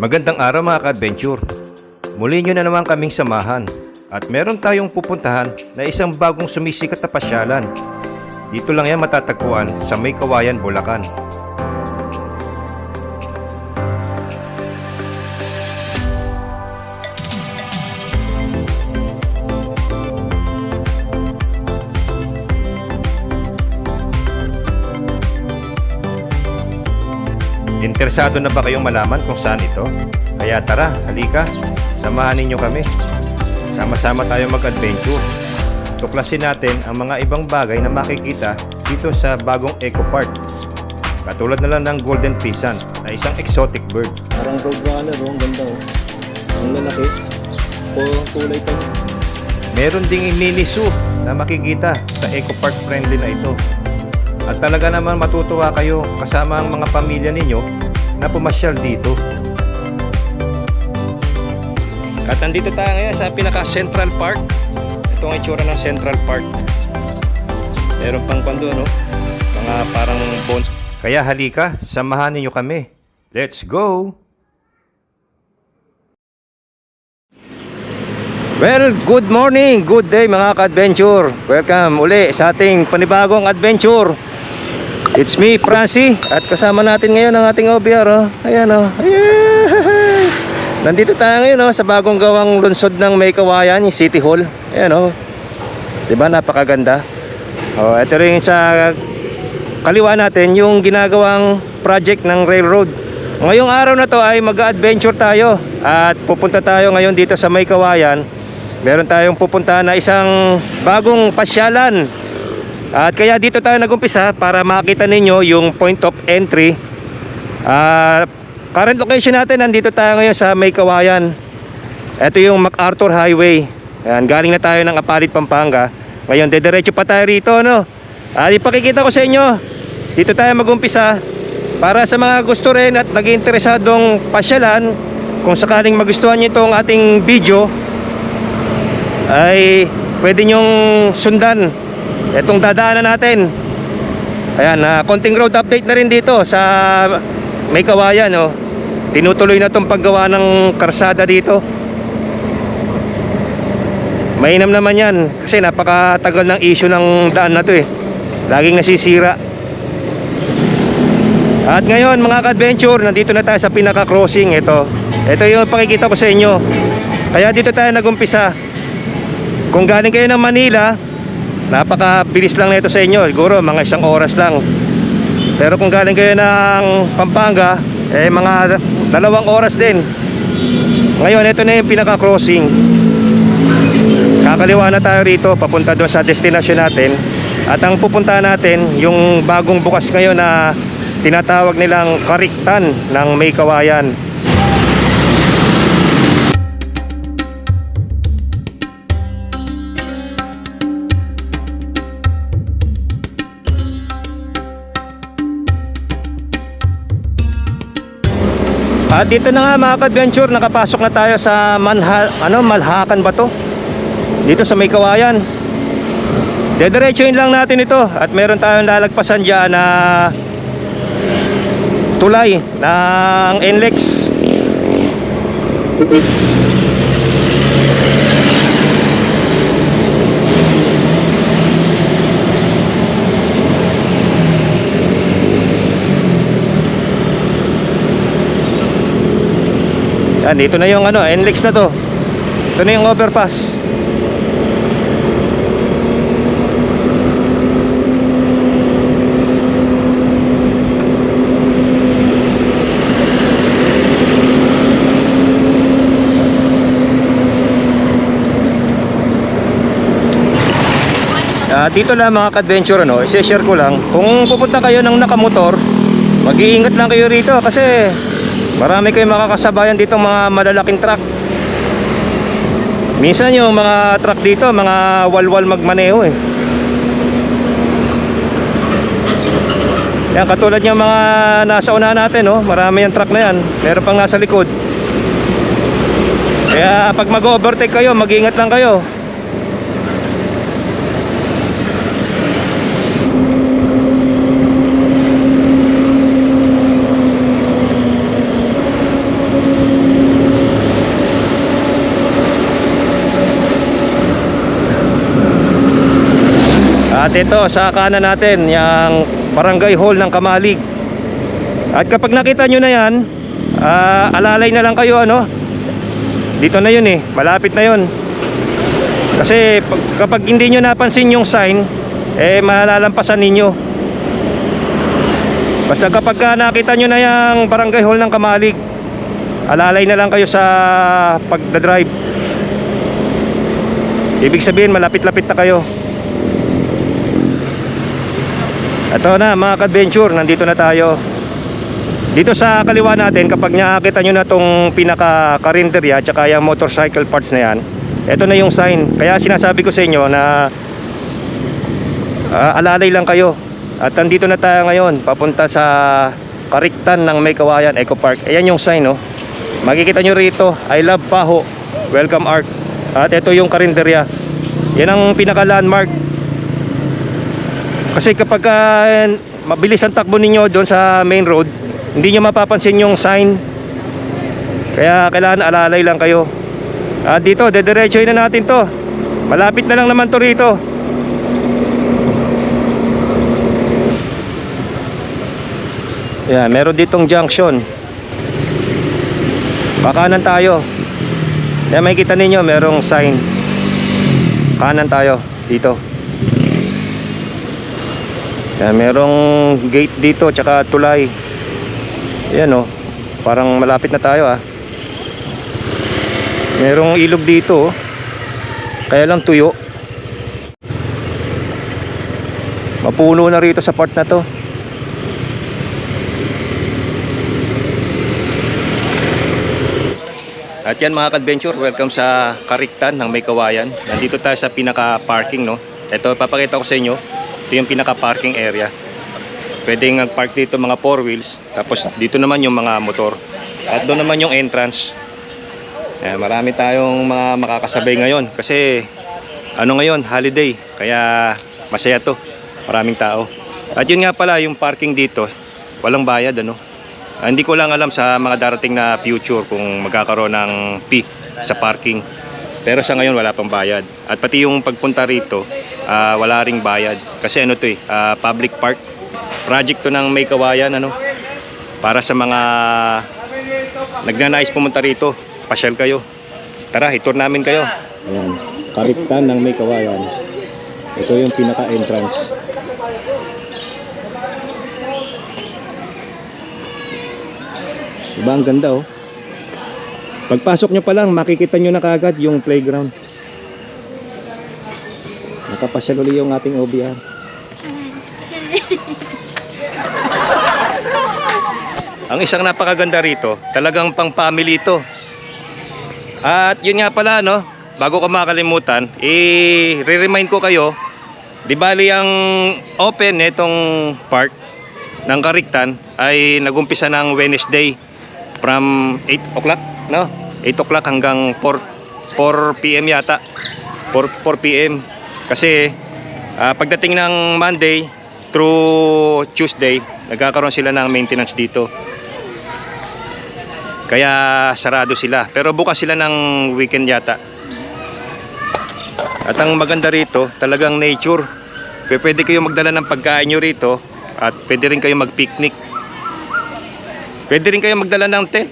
Magandang araw mga ka-adventure. Muli nyo na naman kaming samahan at meron tayong pupuntahan na isang bagong sumisikat na pasyalan. Dito lang yan matatagpuan sa May Kawayan, Bulacan. Interesado na ba kayong malaman kung saan ito? Kaya tara, halika, samahan ninyo kami. Sama-sama tayo mag-adventure. Tuklasin natin ang mga ibang bagay na makikita dito sa bagong Eco Park. Katulad na lang ng Golden Pisan na isang exotic bird. Parang roadrunner, oh. Ang ganda, oh. Ang lalaki. O, kulay pa. Meron ding mini zoo na makikita sa Eco Park friendly na ito. At talaga naman matutuwa kayo kasama ang mga pamilya ninyo na pumasyal dito. At nandito tayo ngayon sa pinaka Central Park. Ito ang itsura ng Central Park. Meron pang pando, no? Mga parang bones. Kaya halika, samahan ninyo kami. Let's go! Well, good morning, good day mga ka-adventure. Welcome uli sa ating panibagong adventure. It's me, Francie, at kasama natin ngayon ang ating OBR. Oh. Ayan oh. Ayan. Nandito tayo ngayon oh, sa bagong gawang lunsod ng May yung City Hall. Ayan oh. 'Di ba napakaganda? Oh, ito rin sa kaliwa natin yung ginagawang project ng railroad. Ngayong araw na to ay mag-adventure tayo at pupunta tayo ngayon dito sa May. Meron tayong pupuntahan na isang bagong pasyalan. At kaya dito tayo nagumpisa para makita ninyo yung point of entry. Ah, current location natin nandito tayo ngayon sa May Kawayan. Ito yung MacArthur Highway. Ayan, galing na tayo ng Apalit, Pampanga. Ngayon, dediretso pa tayo rito, no? At ipakikita ko sa inyo, dito tayo magumpisa para sa mga gusto rin at nag-interesadong pasyalan, kung sakaling magustuhan nyo itong ating video, ay pwede nyong sundan itong dadaanan natin. Ayan, na konting road update na rin dito sa May Kawayan, oh. Tinutuloy na itong paggawa ng karsada dito. Mainam naman yan kasi napakatagal ng issue ng daan na to eh. Laging nasisira. At ngayon mga ka-adventure, nandito na tayo sa pinaka-crossing ito. Ito yung pakikita ko sa inyo. Kaya dito tayo nagumpisa. Kung galing kayo ng Manila, napakabilis lang nito sa inyo. Siguro mga isang oras lang. Pero kung galing kayo ng Pampanga, eh mga dalawang oras din. Ngayon, ito na yung pinaka-crossing. Kakaliwa na tayo rito, papunta doon sa destination natin. At ang pupunta natin, yung bagong bukas ngayon na tinatawag nilang Kariktan ng May Kawayan. At dito na nga mga ka-adventure, nakapasok na tayo sa Manha, ano, Malhakan ba to? Dito sa May Kawayan. Dediretsuin lang natin ito at meron tayong lalagpasan dyan na tulay ng NLEX. Yan, dito na yung ano, NLEX na to. Ito na yung overpass. Ah, dito lang mga ka-adventure ano, i-share ko lang. Kung pupunta kayo ng nakamotor, mag-iingat lang kayo rito kasi marami kayong makakasabayan dito mga malalaking truck. Minsan yung mga truck dito, mga walwal magmaneho eh. Yan, katulad yung mga nasa una natin, oh, marami yung truck na yan. Meron pang nasa likod. Kaya pag mag-overtake kayo, mag-ingat lang kayo. At ito sa kanan natin, yung Barangay Hall ng Kamalig. At kapag nakita nyo na yan, ah, alalay na lang kayo ano. Dito na yun eh, malapit na yun. Kasi pag- kapag hindi nyo napansin yung sign, eh malalampasan ninyo. Basta kapag ka nakita nyo na yung Barangay Hall ng Kamalig, alalay na lang kayo sa pagdadrive. Ibig sabihin malapit-lapit na kayo. Ito na mga ka-adventure, nandito na tayo. Dito sa kaliwa natin, kapag nakakita nyo na itong pinaka-karinderya at saka yung motorcycle parts na yan, ito na yung sign. Kaya sinasabi ko sa inyo na ah, alalay lang kayo. At nandito na tayo ngayon, papunta sa Kariktan ng May Kawayan Eco Park. Ayan yung sign, no? Makikita nyo rito, I love Paho, welcome Art. At ito yung karinderya. Yan ang pinaka-landmark kasi kapag ah, mabilis ang takbo ninyo doon sa main road, hindi nyo mapapansin yung sign. Kaya kailangan alalay lang kayo. At dito, dediretsoy na natin to. Malapit na lang naman to rito. Yan, meron ditong junction. Pakanan tayo. Yan, makikita ninyo, merong sign. Kanan tayo, dito. Yan, merong gate dito tsaka tulay. Yan oh. Parang malapit na tayo ah. Merong ilog dito oh. Kaya lang tuyo. Mapuno na rito sa part na to. At yan mga ka-adventure, welcome sa Kariktan ng May Kawayan. Nandito tayo sa pinaka-parking no. Ito papakita ko sa inyo. Ito yung pinaka-parking area. Pwede nga park dito mga four wheels. Tapos dito naman yung mga motor. At doon naman yung entrance. Ayan, marami tayong mga makakasabay ngayon. Kasi ano ngayon, holiday. Kaya masaya to. Maraming tao. At yun nga pala, yung parking dito, walang bayad ano. Ah, hindi ko lang alam sa mga darating na future kung magkakaroon ng fee sa parking. Pero sa ngayon wala pang bayad. At pati yung pagpunta rito, ah, wala ring bayad. Kasi ano to eh, ah, public park. Project to ng May Kawayan ano. Para sa mga nagnanais pumunta rito, pasyal kayo. Tara, itour namin kayo. Ayan, Kariktan ng May Kawayan. Ito yung pinaka-entrance. Diba ang ganda oh. Pagpasok nyo pa lang, makikita nyo na kagad yung playground. Nakapasyal uli yung ating OBR. ang isang napakaganda rito, talagang pang family ito. At yun nga pala no, bago ko makalimutan, i-remind ko kayo, di bali ang open nitong park ng Kariktan ay nagumpisa ng Wednesday from 8 o'clock, no? 8 o'clock hanggang 4 4 PM yata. 4 4 PM. Kasi ah, pagdating ng Monday through Tuesday, nagkakaroon sila ng maintenance dito. Kaya sarado sila. Pero bukas sila ng weekend yata. At ang maganda rito, talagang nature. Pwede kayo magdala ng pagkain nyo rito at pwede rin kayo mag-picnic. Pwede rin kayo magdala ng tent.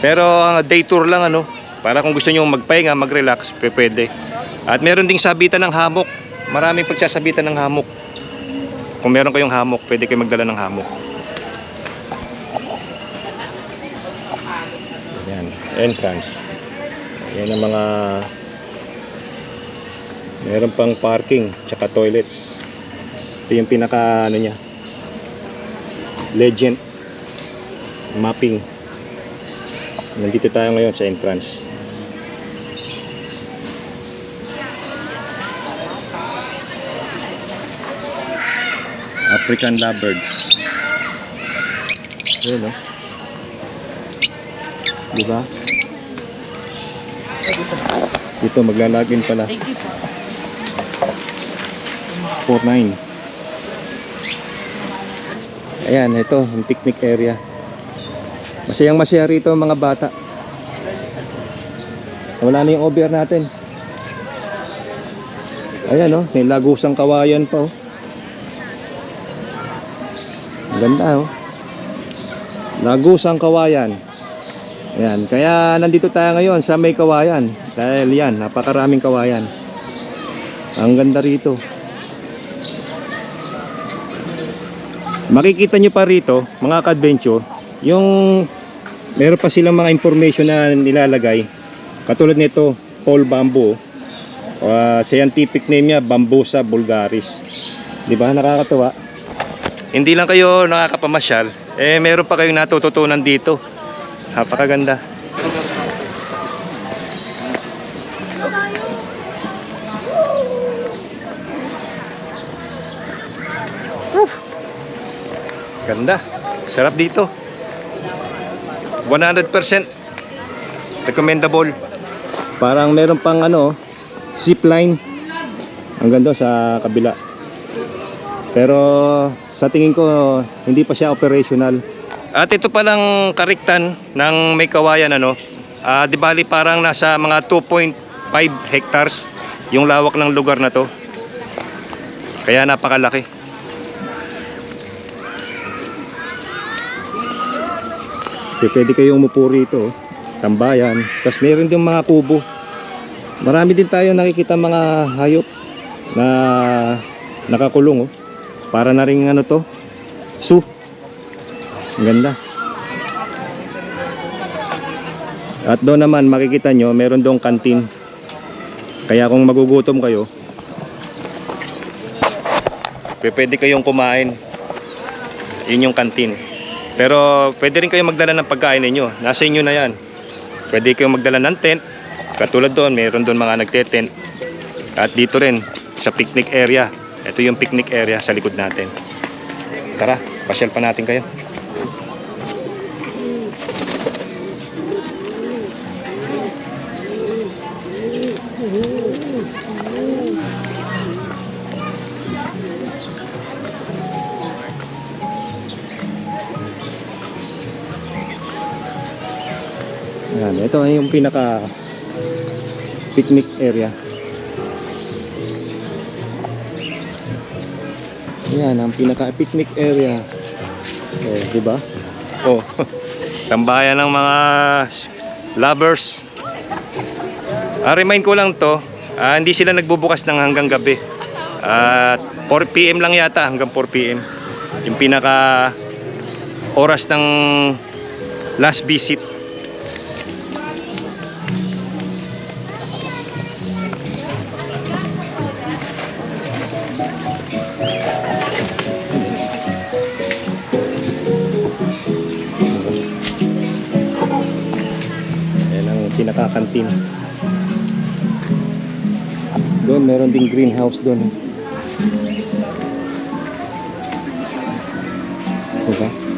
Pero ang day tour lang ano, para kung gusto niyo magpahinga, mag-relax, pwede. At meron ding sabitan ng hammock. Maraming pagsasabitan ng hammock. Kung meron kayong hammock, pwede kayo magdala ng hammock. Yan, entrance. Yan ang mga meron pang parking tsaka toilets. Ito yung pinaka ano niya. Legend mapping. Nandito tayo ngayon sa entrance. African lovebirds. Ayun, no? Di ba? Dito maglalagin pala. 49. Ayan, ito, yung picnic area. Masayang masaya rito ang mga bata. Wala na yung OBR natin. Ayan oh, may lagusang kawayan pa oh. Ganda oh. Lagusang kawayan. Ayan, kaya nandito tayo ngayon sa may kawayan. Dahil yan, napakaraming kawayan. Ang ganda rito. Makikita nyo pa rito, mga ka-adventure, yung meron pa silang mga information na nilalagay. Katulad nito, Paul Bamboo. Uh, scientific name niya, Bambusa vulgaris. Di ba? Nakakatawa. Hindi lang kayo nakakapamasyal, eh meron pa kayong natututunan dito. Napakaganda. Whew. Ganda. Sarap dito. 100% recommendable. Parang meron pang ano, zip line. Ang ganda sa kabila. Pero sa tingin ko hindi pa siya operational. At ito palang kariktan ng may kawayan ano. Ah, di bali parang nasa mga 2.5 hectares yung lawak ng lugar na to. Kaya napakalaki. So, pwede kayong umupo rito, tambayan. Tapos meron din mga kubo. Marami din tayo nakikita mga hayop na nakakulong. Oh. Para na rin ano to, zoo. Ang ganda. At doon naman makikita nyo, meron doong kantin. Kaya kung magugutom kayo, pwede kayong kumain. Yun yung kantin. Pero pwede rin kayong magdala ng pagkain ninyo. Nasa inyo na yan. Pwede kayong magdala ng tent. Katulad doon, meron doon mga nagte-tent. At dito rin, sa picnic area. Ito yung picnic area sa likod natin. Tara, pasyal pa natin kayo. Yan, ito ay yung pinaka picnic area. Yan, ang pinaka picnic area. Oh, di ba? Oh. Tambayan ng mga lovers. Ah, remind ko lang to, ah, hindi sila nagbubukas ng hanggang gabi. At 4 PM lang yata hanggang 4 PM. Yung pinaka oras ng last visit. Greenhouse doon. Diba?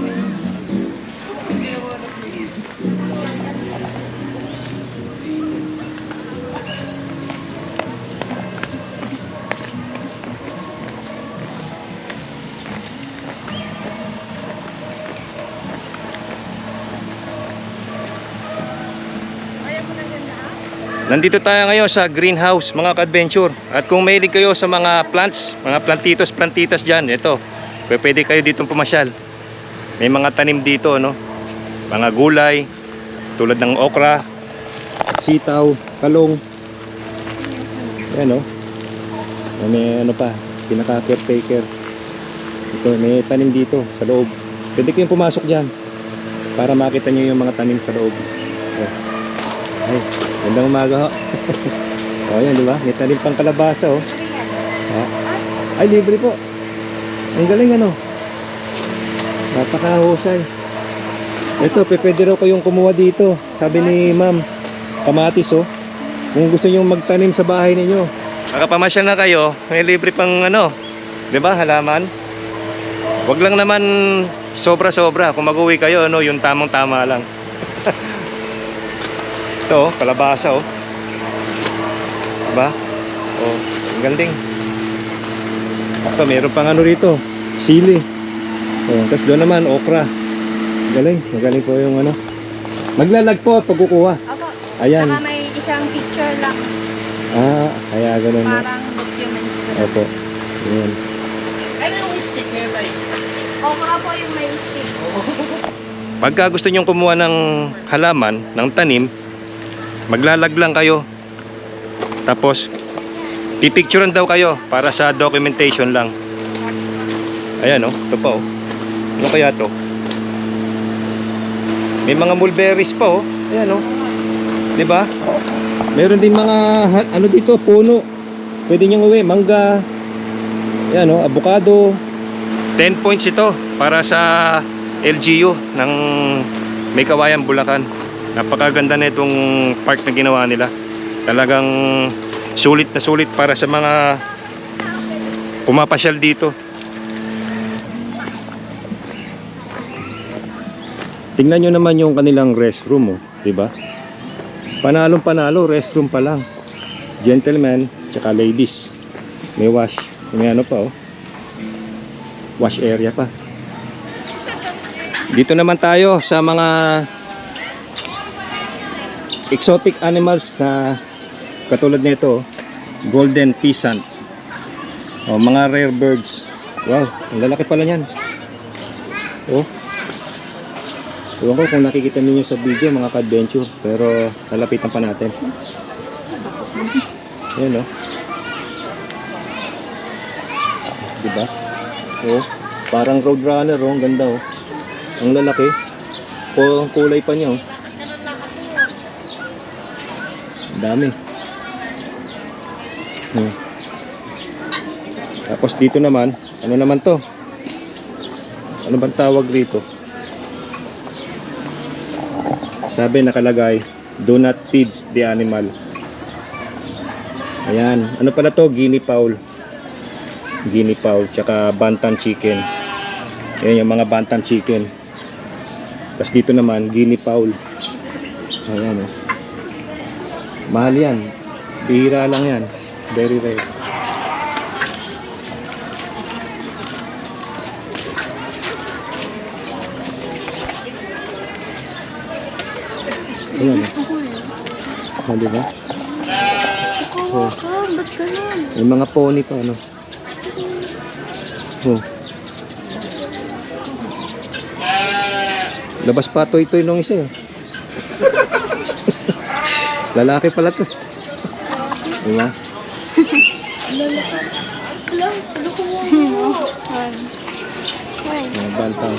Nandito tayo ngayon sa greenhouse mga ka-adventure. At kung mahilig kayo sa mga plants, mga plantitos, plantitas dyan, ito, pwede kayo dito pumasyal. May mga tanim dito, no? Mga gulay, tulad ng okra, sitaw, talong. Yan, no? May ano pa, pinaka-caretaker. Ito, may tanim dito sa loob. Pwede kayong pumasok dyan para makita nyo yung mga tanim sa loob. Oh. Ay, gandang umaga ho. o yan, di ba? May tanim pang kalabasa oh. Ha? Ay, libre po. Ang galing ano. Napakahusay. Ito, pwede raw kayong kumuha dito. Sabi ni ma'am, kamatis oh. Kung gusto nyo magtanim sa bahay ninyo. Makapamasyal na kayo, may libre pang ano, di ba, halaman? Wag lang naman sobra-sobra. Kung mag-uwi kayo, ano, yung tamang-tama lang. Ito, oh, kalabasa oh. Diba? Oh, ang galing. Ito, meron pang ano rito. Sili. Oh, tapos doon naman, okra. Galing, magaling po yung ano. Maglalag po pag kukuha. Opo. Ayan. Saka may isang picture lang. Ah, kaya ganun. Parang document Opo. Ayan. Ano yung stick ngayon tayo? O, baka po yung may stick. Pagka gusto nyong kumuha ng halaman, ng tanim, maglalag lang kayo. Tapos, pipicturean daw kayo para sa documentation lang. Ayan oh, ito pa oh. Ano kaya to? May mga mulberries pa oh. Ayan oh. 'Di ba? Meron din mga ano dito, puno. Pwede niyong uwi, mangga. Ayan oh, avocado. 10 points ito para sa LGU ng May Kawayan, Bulacan. Napakaganda na itong park na ginawa nila. Talagang sulit na sulit para sa mga pumapasyal dito. Tingnan nyo naman yung kanilang restroom, oh, ba? Panalong panalo, restroom pa lang. Gentlemen, tsaka ladies. May wash. May ano pa, oh. Wash area pa. Dito naman tayo sa mga exotic animals na katulad nito, golden peasant. O, mga rare birds. Wow, ang lalaki pala niyan. Oh. Ewan ko kung nakikita ninyo sa video mga ka-adventure, pero lalapitan pa natin. Ayan oh. Diba? Oh, parang roadrunner oh, ang ganda oh. Ang lalaki. Po, ang kulay pa niya oh. Ang dami. Hmm. Tapos dito naman, ano naman to? Ano bang tawag rito? Sabi nakalagay, do not feed the animal. Ayan, ano pala to? Guinea fowl. Guinea fowl, tsaka bantam chicken. Ayan yung mga bantam chicken. Tapos dito naman, guinea fowl. Ayan oh. Mahal yan. Bihira lang yan. Very rare. Ayan oh. Oh, di ba? Ganun? May mga pony pa, ano? Oh. Labas pa toy-toy nung isa, eh. Lalaki pala to. Diba? Ano. Mga bantang.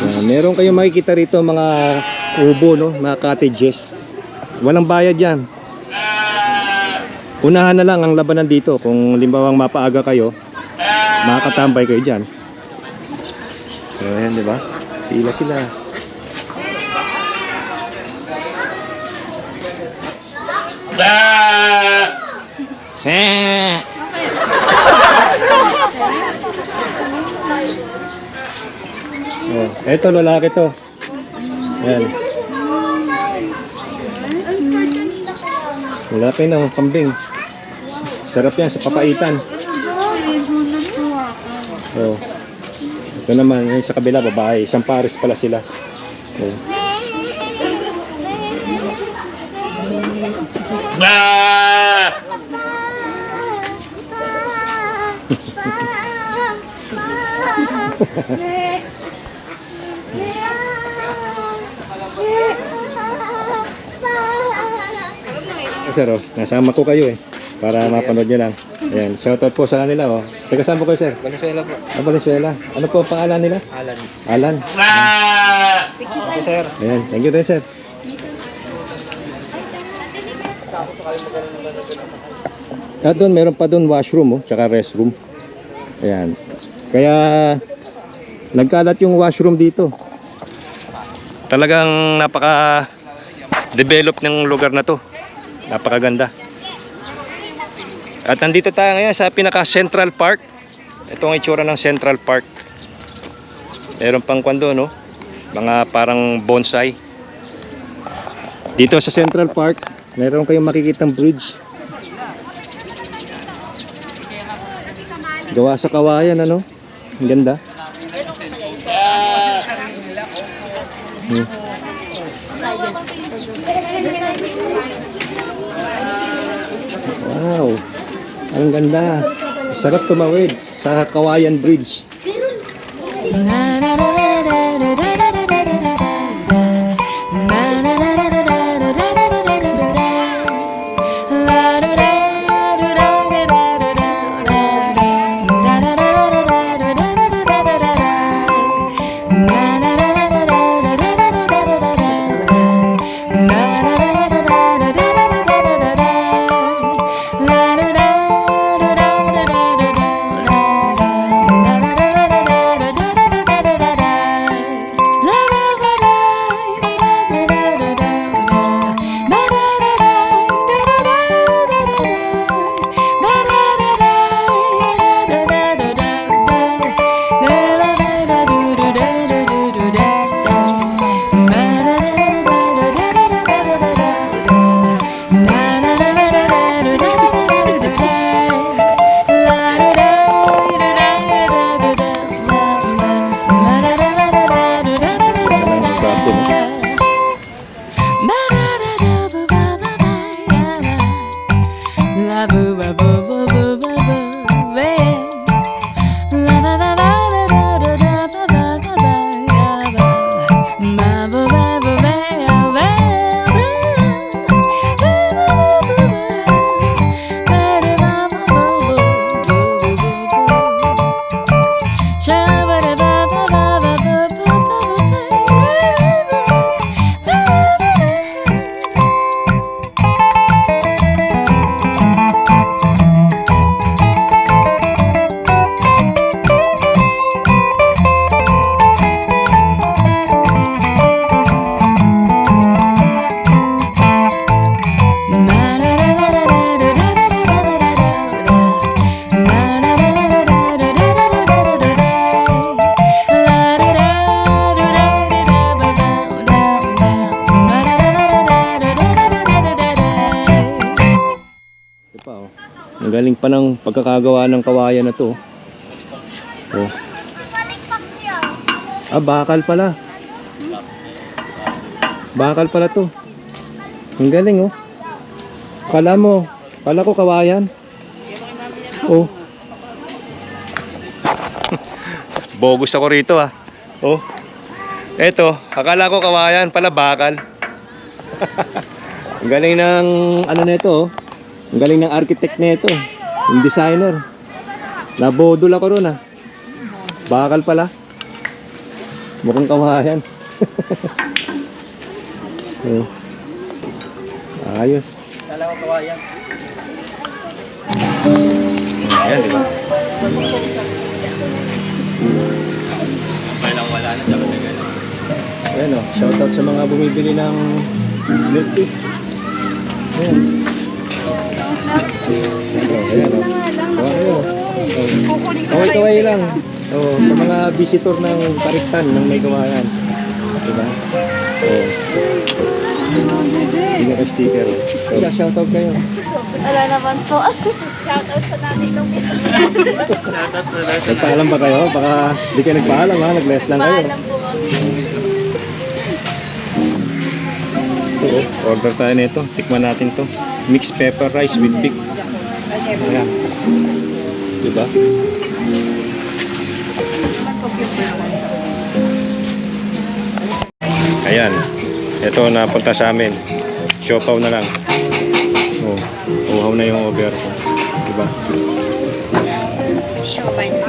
Yan, meron kayong makikita rito mga ubo, no? Mga cottages. Walang bayad yan. Unahan na lang ang labanan dito. Kung limbawang mapaaga kayo, makakatambay kayo dyan. Ayan, di ba? Pila sila. Eh. Oh, eto lalaki to. Yan. Lalaki ng kambing. Sarap yan sa papaitan. Oh. Ito naman, yung sa kabila, babae. Isang pares pala sila. Oh. Eh, Sir, oh, nasama ko kayo eh. Para mapanood nyo lang. Ayan, shoutout po sa kanila oh. Taga saan po kayo, sir? Venezuela po. Ah, Valenzuela. Ano po ang pangalan nila? Alan. Alan. Ako sir. Ayan, thank you din, sir. At doon, meron pa doon washroom, oh, tsaka restroom. Ayan. Kaya, nagkalat yung washroom dito. Talagang napaka develop ng lugar na to. Napakaganda. At nandito tayo ngayon sa pinaka Central Park. Ito ang itsura ng Central Park. Meron pang kwando, no? Mga parang bonsai. Dito sa Central Park, meron kayong makikitang bridge. Gawa sa kawayan, ano? Ang ganda. Wow. Ang ganda. Sarap tumawid sa Kawayan Bridge. Ito ng pagkakagawa ng kawayan na to. Oh. Ah, bakal pala. Bakal pala to. Ang galing oh. Kala mo, kala ko kawayan. Oh. Bogus ako rito ah. Oh. Eto, akala ko kawayan, pala bakal. Ang galing ng ano nito oh. Ang galing ng architect nito. Yung designer. Nabodol ako ron ah. Bakal pala. Mukhang kawayan. oh. Ayos. Dalawa kawayan. Ayan, di ba? May lang wala na sa kanya. Ayan o, shoutout sa mga bumibili ng milk tea. Ayan. Oh, ayan. Oh. Okay, kaway lang. Oh, sa mga visitor ng Tariktan ng may kawayan. Diba? Oh. Bigyan ko sticker. Oh. Kaya shoutout kayo. Wala naman po. Shoutout sa nanay ko. Nagpaalam ba kayo? Baka di kayo nagpaalam ha. Nag-less lang kayo. Paalam po kami. Ito, oh, order tayo nito. Tikman natin to. Mixed pepper rice with pig. Ayan. Diba? Ayan. Ito napunta sa amin. Siopaw na lang. Oh, uhaw na yung over ko. Diba?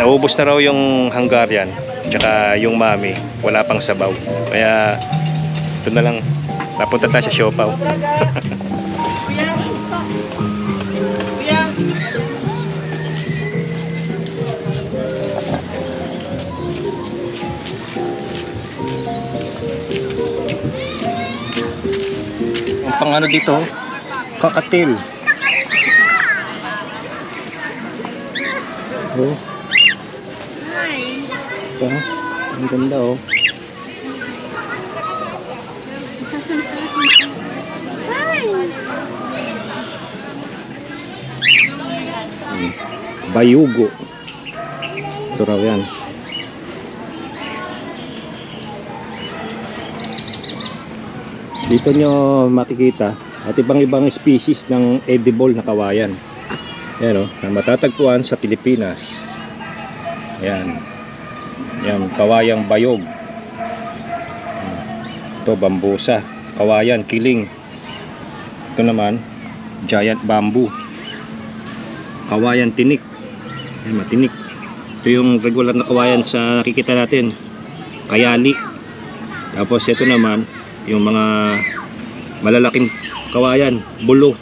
Naubos na raw yung Hungarian. Tsaka yung mami. Wala pang sabaw. Kaya ito na lang. Napunta tayo sa siopaw. Ang pangano dito, kakatil. Oh. Ito, ang ganda oh. Bayugo. Ito raw yan. Dito nyo makikita at ibang ibang species ng edible na kawayan. Yan o, na matatagpuan sa Pilipinas. Yan. Yan, kawayang bayog. Ito, bambusa. Kawayan, kiling. Ito naman, giant bamboo. Kawayan tinik. Yan, matinik. Ito yung regular na kawayan sa nakikita natin. Kayali. Tapos ito naman, yung mga malalaking kawayan, bulo.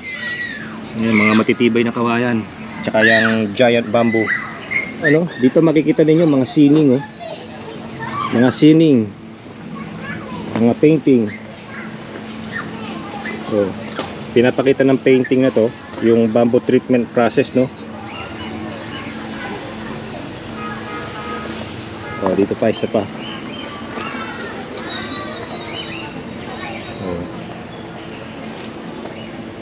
Ayan, mga matitibay na kawayan. Tsaka yung giant bamboo. Ano, dito makikita ninyo mga sining oh. Mga sining. Mga painting. Oh. Pinapakita ng painting na to yung bamboo treatment process no. Oh, dito pa isa pa.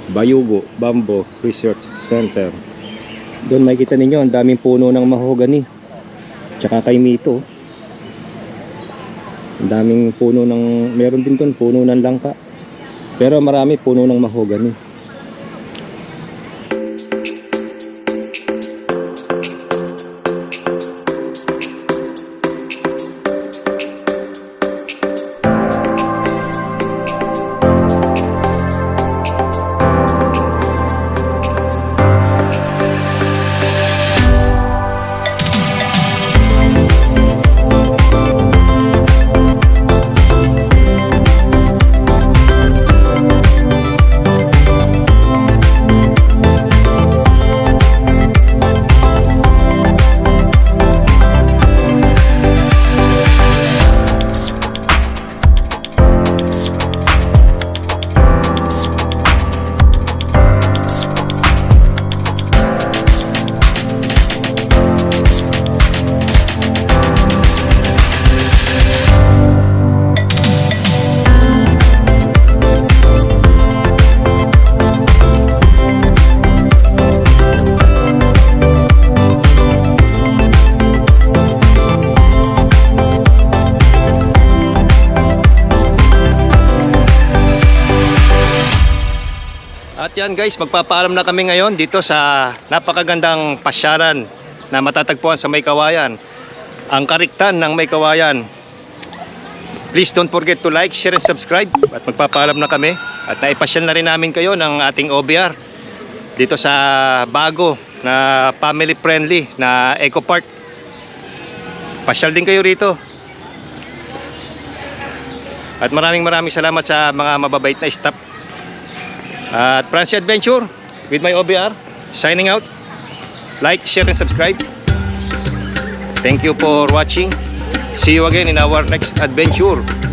Bayugo Bamboo Research Center. Doon makikita ninyo ang daming puno ng mahogany. Tsaka kay Mito. Ang daming puno ng meron din doon puno ng langka. Pero marami puno ng mahogany. Yan guys, magpapaalam na kami ngayon dito sa napakagandang pasyaran na matatagpuan sa May Kawayan. Ang kariktan ng May Kawayan. Please don't forget to like, share, and subscribe. At magpapaalam na kami. At naipasyal na rin namin kayo ng ating OBR dito sa bago na family friendly na Eco Park. Pasyal din kayo rito. At maraming maraming salamat sa mga mababait na staff at Francie Adventure with my OBR signing out. Like, share, and subscribe. Thank you for watching. See you again in our next adventure.